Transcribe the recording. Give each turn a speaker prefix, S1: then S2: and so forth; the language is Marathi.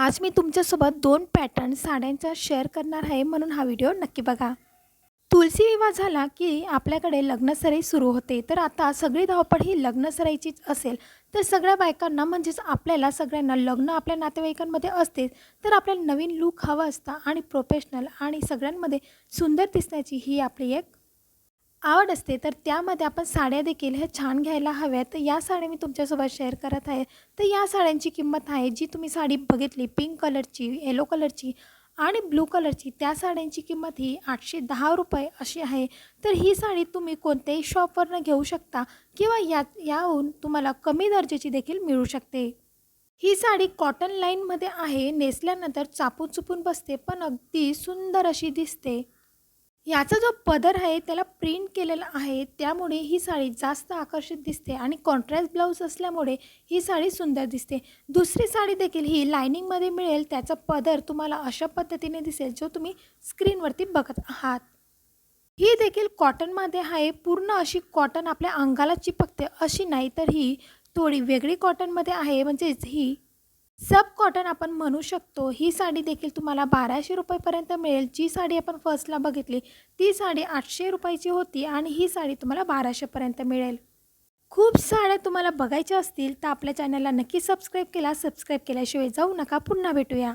S1: आज मी तुमच्यासोबत दोन पॅटर्न साड्यांचा शेअर करणार आहे म्हणून हा व्हिडिओ नक्की बघा. तुलसी विवाह झाला की आपल्याकडे लग्नसराई सुरू होते. तर आता सगळी धावपळ ही लग्नसराईचीच असेल. तर सगळ्या बायकांना म्हणजेच आपल्याला सगळ्यांना लग्न आपल्या नातेवाईकांमध्ये असते. तर आपल्याला नवीन लूक हवा असता आणि प्रोफेशनल आणि सगळ्यांमध्ये सुंदर दिसण्याची ही आपली एक आवड असते तर त्यामध्ये आपण साड्या देखील ह्या छान घ्यायला हव्यात. तर या साड्या मी तुमच्यासोबत शेअर करत आहे. तर या साड्यांची किंमत आहे जी तुम्ही साडी बघितली पिंक कलरची येलो कलरची आणि ब्लू कलरची त्या साड्यांची किंमत ही आठशे दहा रुपये अशी आहे. तर ही साडी तुम्ही कोणत्याही शॉपवरनं घेऊ शकता किंवा या याहून तुम्हाला कमी दर्जाची देखील मिळू शकते. ही साडी कॉटन लाईनमध्ये आहे नेसल्यानंतर चापून चुपून बसते पण अगदी सुंदर अशी दिसते. याचा जो पदर आहे त्याला प्रिंट केलेला आहे त्यामुळे ही साडी जास्त आकर्षित दिसते आणि कॉन्ट्रास्ट ब्लाऊज असल्यामुळे ही साडी सुंदर दिसते. दुसरी साडी देखील ही लायनिंगमध्ये मिळेल त्याचा पदर तुम्हाला अशा पद्धतीने दिसेल जो तुम्ही स्क्रीनवरती बघत आहात. ही देखील कॉटनमध्ये आहे. पूर्ण अशी कॉटन आपल्या अंगाला चिपकते अशी नाही तर ही थोडी वेगळी कॉटनमध्ये आहे म्हणजेच ही सब कॉटन आपण म्हणू शकतो. ही साडी देखील तुम्हाला बाराशे रुपयेपर्यंत मिळेल. जी साडी आपण फर्स्टला बघितली ती साडी आठशे रुपयाची होती आणि ही साडी तुम्हाला बाराशेपर्यंत मिळेल. खूप साड्या तुम्हाला बघायच्या असतील तर आपल्या चॅनलला नक्की सबस्क्राईब केला. सबस्क्राईब केल्याशिवाय जाऊ नका. पुन्हा भेटूया.